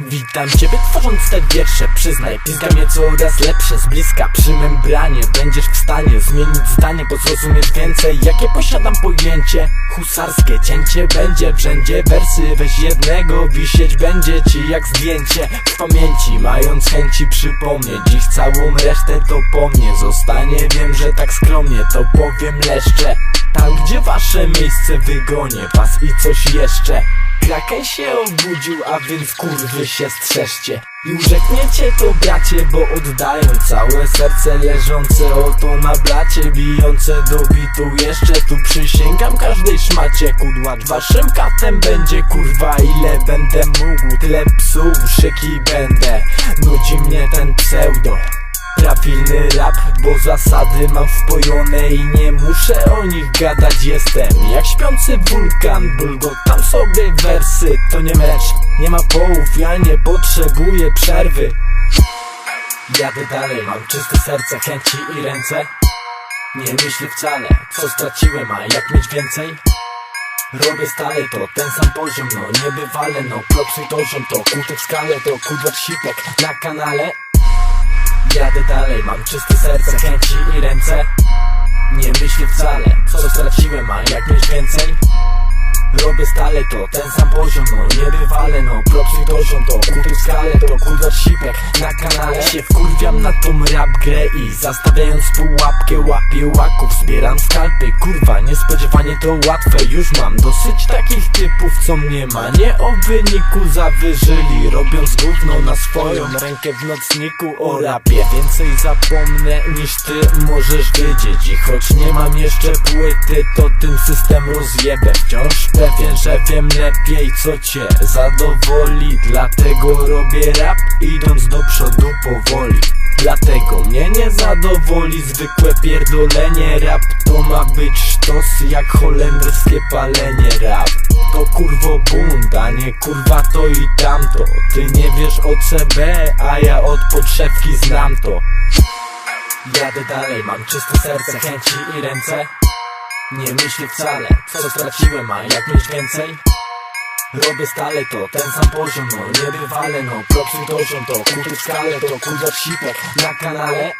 Witam ciebie tworząc te wiersze. Przyznaj, pizga mnie coraz lepsze. Z bliska przy membranie Będziesz w stanie zmienić zdanie Bo zrozumiesz więcej Jakie posiadam pojęcie. Husarskie cięcie będzie wszędzie Wersy weź jednego Wisieć będzie ci jak zdjęcie. W pamięci mając chęci przypomnieć Dziś całą resztę to po mnie Zostanie. Wiem, że tak skromnie To powiem leszcze wasze miejsce wygonię. Was i coś jeszcze. Kraken się obudził, a więc kurwy się strzeżcie. I urzekniecie to bracie, bo oddają całe serce leżące. Oto na blacie Bijące do bitu jeszcze tu przysięgam. Każdej szmacie Kudłacz waszym katem będzie kurwa ile będę mógł. Tyle psów, szyki będę. Nudzi mnie ten pseudo Trafilny rap, bo zasady mam wpojone i nie muszę o nich gadać. Jestem jak śpiący wulkan, bulgotam sobie wersy To nie mecz, nie ma połów, ja nie potrzebuję przerwy. Jadę dalej, mam czyste serce, chęci i ręce. Nie myślę wcale, co straciłem, a jak mieć więcej? Robię stale to ten sam poziom, no niebywale, no propsy poziom To kute w skale, to kudłacz sipek na kanale Jadę dalej, mam czyste serce, chęci i ręce Nie myślę wcale, co straciłem, a jak mieć więcej? Robię stale to ten sam poziom, no niebywale, no propsy poziom To. Kuty w skale, to kudłacz sipek na kanale. Się wkurwiam na tą rap grę i zastawiając pułapkę łapię łaków Zbieram skalpy, kurwa, niespodziewanie to łatwe Już mam dosyć takich typów, co mnie ma Nie o wyniku zawyżyli, robiąc gówno na swoją rękę w nocniku o rapie. Więcej zapomnę niż ty możesz wiedzieć I choć nie mam jeszcze płyty, to tym system rozjebę. Wciąż pewien, że wiem lepiej co cię zadowoli. Dlatego robię rap idąc do przodu powoli. Dlatego mnie nie zadowoli zwykłe pierdolenie. Rap to ma być sztos jak holenderskie palenie. Rap to kurwo bunt, a nie kurwa to i tamto. Ty nie wiesz o CB, a ja od podszewki znam to. Jadę dalej, mam czyste serce, chęci i ręce Nie myślę wcale, co straciłem, a jak mieć więcej? Robię stale to ten sam poziom, no niebywale, no propsy poziom To kuty w skale, to kudłacz sipek na kanale